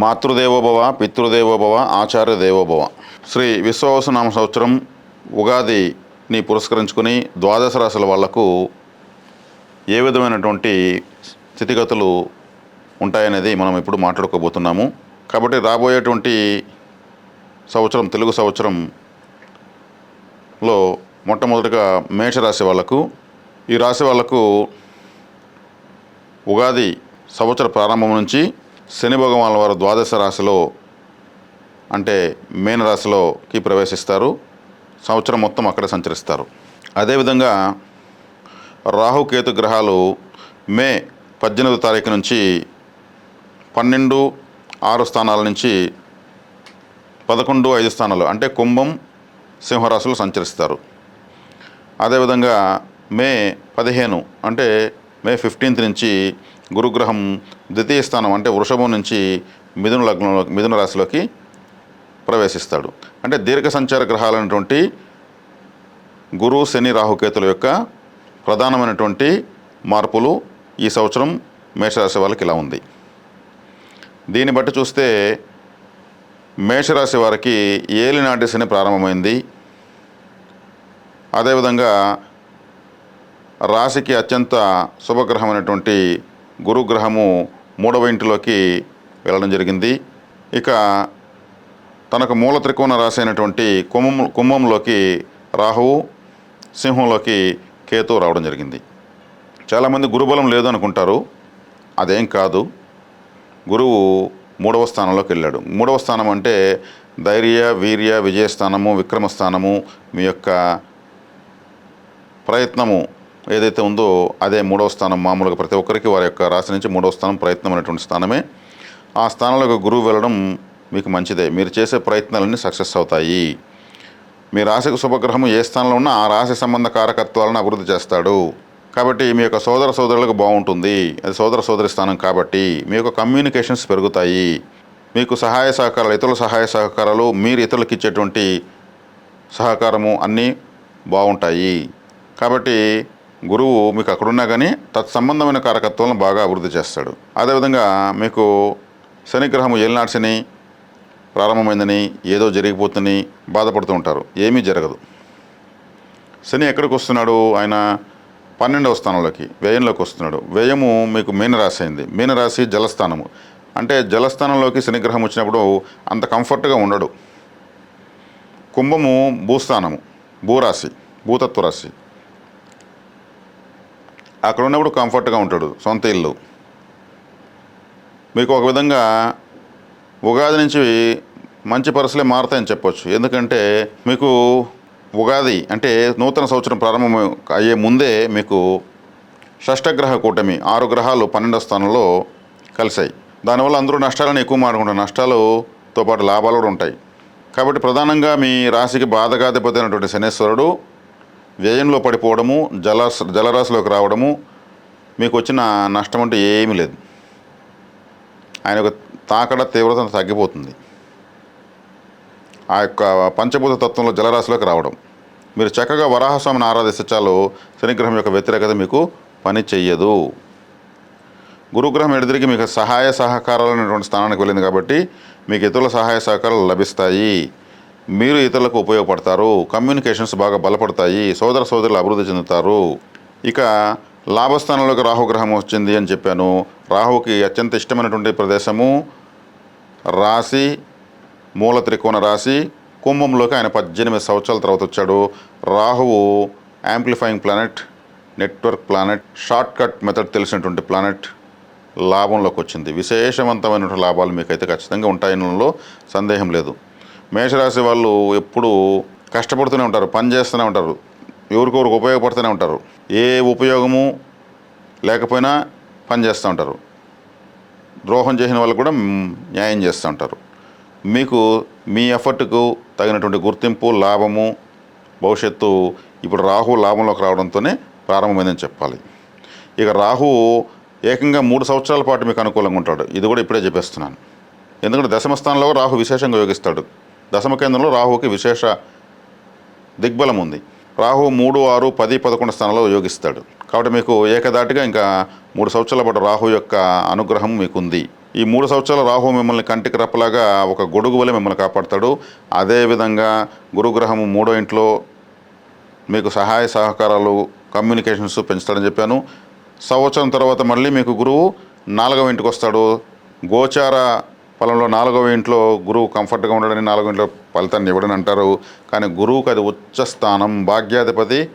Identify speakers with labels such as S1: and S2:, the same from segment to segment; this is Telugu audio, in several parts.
S1: మాతృదేవోభవ పితృదేవోభవ ఆచార్య దేవోభవ శ్రీ విశ్వవసనామ సంవత్సరం ఉగాదిని పురస్కరించుకుని ద్వాదశ రాశుల వాళ్ళకు ఏ విధమైనటువంటి స్థితిగతులు ఉంటాయనేది మనం ఇప్పుడు మాట్లాడుకోబోతున్నాము. కాబట్టి రాబోయేటువంటి సంవత్సరం తెలుగు సంవత్సరంలో మొట్టమొదటిగా మేషరాశి వాళ్ళకు ఈ రాశి వాళ్ళకు ఉగాది సంవత్సర ప్రారంభం నుంచి శని భగవాన్ వారు ద్వాదశ రాశిలో అంటే మేన రాశిలోకి ప్రవేశిస్తారు. సంవత్సరం మొత్తం అక్కడ సంచరిస్తారు. అదేవిధంగా రాహుకేతు గ్రహాలు మే పద్దెనిమిదో తారీఖు నుంచి పన్నెండు ఆరు స్థానాల నుంచి పదకొండు ఐదు స్థానాలు అంటే కుంభం సింహరాశులు సంచరిస్తారు. అదేవిధంగా మే పదిహేను అంటే మే ఫిఫ్టీన్త్ నుంచి గురుగ్రహం ద్వితీయ స్థానం అంటే వృషభం నుంచి మిథున లగ్నంలో మిథున రాశిలోకి ప్రవేశిస్తాడు. అంటే దీర్ఘ సంచార గ్రహాలైనటువంటి గురు శని రాహుకేతుల యొక్క ప్రధానమైనటువంటి మార్పులు ఈ సంవత్సరం మేషరాశి వాళ్ళకి ఇలా ఉంది. దీన్ని బట్టి చూస్తే మేషరాశి వారికి ఏలినాటి శని ప్రారంభమైంది. అదేవిధంగా రాశికి అత్యంత శుభగ్రహమైనటువంటి గురుగ్రహము మూడవ ఇంటిలోకి వెళ్ళడం జరిగింది. ఇక తనకు మూల త్రికోణ రాశి అయినటువంటి కుంభం కుంభంలోకి రాహువు సింహంలోకి కేతు రావడం జరిగింది. చాలామంది గురుబలం లేదు అనుకుంటారు అదేం కాదు. గురువు మూడవ స్థానంలోకి వెళ్ళాడు. మూడవ స్థానం అంటే ధైర్య వీర్య విజయస్థానము విక్రమస్థానము మీ యొక్క ప్రయత్నము ఏదైతే ఉందో అదే మూడవ స్థానం మామూలుగా ప్రతి ఒక్కరికి వారి యొక్క రాశి నుంచి మూడవ స్థానం ప్రయత్నం అనేటువంటి స్థానమే. ఆ స్థానంలో గురువు వెళ్ళడం మీకు మంచిదే. మీరు చేసే ప్రయత్నాలన్నీ సక్సెస్ అవుతాయి. మీ రాశికి శుభగ్రహం ఏ స్థానంలో ఉన్నా ఆ రాశి సంబంధ కారకత్వాలను అభివృద్ధి చేస్తాడు. కాబట్టి మీ యొక్క సోదర సోదరులకు బాగుంటుంది. అది సోదర సోదరి స్థానం కాబట్టి మీ యొక్క కమ్యూనికేషన్స్ పెరుగుతాయి. మీకు సహాయ సహకారాలు ఇతరుల సహాయ సహకారాలు మీరు ఇతరులకు ఇచ్చేటువంటి సహకారము అన్నీ బాగుంటాయి. కాబట్టి గురువు మీకు అక్కడున్నా కానీ తత్సంబంధమైన కారకత్వాలను బాగా అభివృద్ధి చేస్తాడు. అదేవిధంగా మీకు శనిగ్రహము ఏలినాటి శని ప్రారంభమైందని ఏదో జరిగిపోతుందని బాధపడుతూ ఉంటారు. ఏమీ జరగదు. శని ఎక్కడికి వస్తున్నాడు? ఆయన పన్నెండవ స్థానంలోకి వ్యయంలోకి వస్తున్నాడు. వ్యయము మీకు మీనరాశి అయింది. మీనరాశి జలస్థానము. అంటే జలస్థానంలోకి శనిగ్రహం వచ్చినప్పుడు అంత కంఫర్ట్గా ఉండడు. కుంభము భూస్థానము భూరాశి భూతత్వ రాశి అక్కడ ఉన్నప్పుడు కంఫర్ట్గా ఉంటాడు సొంత ఇల్లు. మీకు ఒక విధంగా ఉగాది నుంచి మంచి పరిస్థితులే మారుతాయని చెప్పొచ్చు. ఎందుకంటే మీకు ఉగాది అంటే నూతన సంవత్సరం ప్రారంభం అయ్యే ముందే మీకు షష్టగ్రహ కూటమి ఆరు గ్రహాలు పన్నెండో స్థానంలో కలిశాయి. దానివల్ల అందరూ నష్టాలను ఎక్కువ మాడుకుంటారు నష్టాలతో పాటు లాభాలు కూడా ఉంటాయి. కాబట్టి ప్రధానంగా మీ రాశికి బాధగాధిపతి అయినటువంటి శనేశ్వరుడు వ్యయంలో పడిపోవడము జల జలరాశిలోకి రావడము మీకు వచ్చిన నష్టం అంటే ఏమీ లేదు. ఆయన యొక్క తాకడ తీవ్రత తగ్గిపోతుంది. ఆ యొక్క పంచభూత తత్వంలో జలరాశిలోకి రావడం. మీరు చక్కగా వరాహస్వామిని ఆరాధిస్తే చాలు శనిగ్రహం యొక్క వ్యతిరేకత మీకు పని చెయ్యదు. గురుగ్రహం ఎడిదిరికి మీకు సహాయ సహకారాలు అనేటువంటి స్థానానికి వెళ్ళింది కాబట్టి మీకు ఇతరుల సహాయ సహకారాలు లభిస్తాయి. మీరు ఇతరులకు ఉపయోగపడతారు కమ్యూనికేషన్స్ బాగా బలపడతాయి సోదర సోదరులు అభివృద్ధి చెందుతారు. ఇక లాభస్థానంలోకి రాహుగ్రహం వచ్చింది అని చెప్పాను. రాహుకి అత్యంత ఇష్టమైనటువంటి ప్రదేశము రాశి మూల త్రికోణ రాశి. కుంభంలోకి ఆయన పద్దెనిమిది సంవత్సరాల తర్వాత వచ్చాడు. రాహువు amplifying planet network planet short cut method తెలిసినటువంటి ప్లానెట్ లాభంలోకి వచ్చింది. విశేషవంతమైనటువంటి లాభాలు మీకైతే ఖచ్చితంగా ఉంటాయనలో సందేహం లేదు. మేషరాశి వాళ్ళు ఎప్పుడు కష్టపడుతూనే ఉంటారు పని చేస్తూనే ఉంటారు. ఎవరికొరకు ఉపయోగపడుతూనే ఉంటారు. ఏ ఉపయోగము లేకపోయినా పని చేస్తూ ఉంటారు. ద్రోహం చేసిన వాళ్ళు కూడా న్యాయం చేస్తూ ఉంటారు. మీకు మీ ఎఫర్ట్కు తగినటువంటి గుర్తింపు లాభము భవిష్యత్తు ఇప్పుడు రాహు లాభంలోకి రావడంతోనే ప్రారంభమైందని చెప్పాలి. ఇక రాహు ఏకంగా మూడు సంవత్సరాల పాటు మీకు అనుకూలంగా ఉంటాడు. ఇది కూడా ఇప్పుడే చెప్పేస్తున్నాను. ఎందుకంటే దశమ స్థానంలో రాహు విశేషంగా యోగిస్తాడు. దశమ కేంద్రంలో రాహుకి విశేష దిగ్బలం ఉంది రాహు మూడు ఆరు పది పదకొండు స్థానంలో యోగిస్తాడు. కాబట్టి మీకు ఏకదాటిగా ఇంకా మూడు సంవత్సరాల పాటు రాహు యొక్క అనుగ్రహం మీకుంది. ఈ మూడు సంవత్సరాల రాహు మిమ్మల్ని కంటికి రప్పలాగా ఒక గొడుగు వలె మిమ్మల్ని కాపాడతాడు. అదేవిధంగా గురుగ్రహము మూడో ఇంట్లో మీకు సహాయ సహకారాలు కమ్యూనికేషన్స్ పెంచుతాడని చెప్పాను. సంవత్సరం తర్వాత మళ్ళీ మీకు గురువు నాలుగవ ఇంటికి వస్తాడు గోచార ఫలంలో నాలుగవ ఇంట్లో గురువు కంఫర్ట్గా ఉండడని నాలుగో ఇంట్లో ఫలితాన్ని ఇవ్వడని అంటారు. కానీ గురువుకి అది ఉచ్చ స్థానం. భాగ్యాధిపతి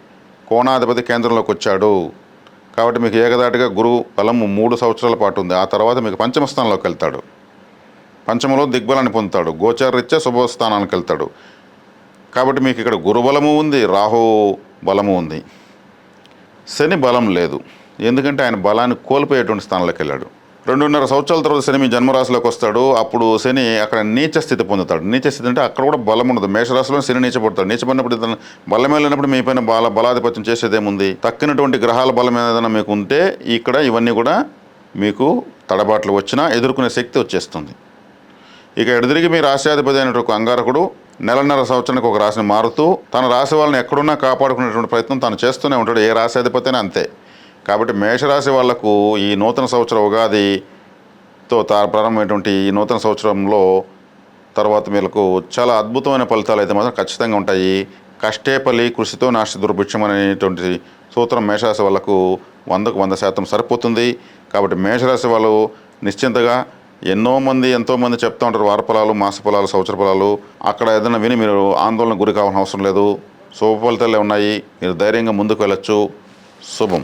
S1: కోణాధిపతి కేంద్రంలోకి వచ్చాడు. కాబట్టి మీకు ఏకదాటిగా గురువు బలం మూడు సంవత్సరాల పాటు ఉంది. ఆ తర్వాత మీకు పంచమ స్థానంలోకి వెళ్తాడు. పంచమలో దిగ్బలాన్ని పొందుతాడు. గోచారరీత్యా శుభస్థానానికి వెళ్తాడు. కాబట్టి మీకు ఇక్కడ గురుబలము ఉంది రాహు బలము ఉంది. శని బలం లేదు. ఎందుకంటే ఆయన బలాన్ని కోల్పోయేటువంటి స్థానంలోకి వెళ్ళాడు. రెండున్నర సంవత్సరాల తర్వాత శని మీ జన్మరాశిలోకి వస్తాడు. అప్పుడు శని అక్కడ నీచ స్థితి పొందుతాడు. నీచ స్థితి అంటే అక్కడ కూడా బలం ఉండదు. మేషరాశిలో శని నీచపడతాడు. నీచపడినప్పుడు ఇతను బలం వెళ్ళినప్పుడు మీ పైన బల బలాధిపత్యం చేసేదేముంది? తక్కినటువంటి గ్రహాల బలం ఏదైనా మీకు ఉంటే ఇక్కడ ఇవన్నీ కూడా మీకు తడబాట్లు వచ్చినా ఎదుర్కొనే శక్తి వచ్చేస్తుంది. ఇక ఎడదిరిగి మీ రాశ్యాధిపతి అయినటువంటి అంగారకుడు నెలన్నర సంవత్సరానికి ఒక రాశిని మారుతూ తన రాశి వాళ్ళని ఎక్కడున్నా కాపాడుకునేటువంటి ప్రయత్నం తాను చేస్తూనే ఉంటాడు. ఏ రాశ్యాధిపతి అయినా అంతే. కాబట్టి మేషరాశి వాళ్ళకు ఈ నూతన సంవత్సర ఉగాదితో తా ప్రారంభమైనటువంటి ఈ నూతన సంవత్సరంలో తర్వాత మీకు చాలా అద్భుతమైన ఫలితాలు అయితే మాత్రం ఖచ్చితంగా ఉంటాయి. కష్టే కృషితో నాశ దుర్భిక్షం అనేటువంటి సూత్రం మేషరాశి వాళ్ళకు వందకు వంద శాతం సరిపోతుంది. కాబట్టి మేషరాశి వాళ్ళు నిశ్చింతగా ఎన్నో మంది ఎంతోమంది చెప్తూ ఉంటారు వార ఫలాలు మాస ఫలాలు సంవత్సర ఫలాలు. అక్కడ ఏదైనా విని మీరు ఆందోళన గురి కావాల్సిన అవసరం లేదు. శుభ ఫలితాలే ఉన్నాయి. మీరు ధైర్యంగా ముందుకు వెళ్ళొచ్చు. శుభం.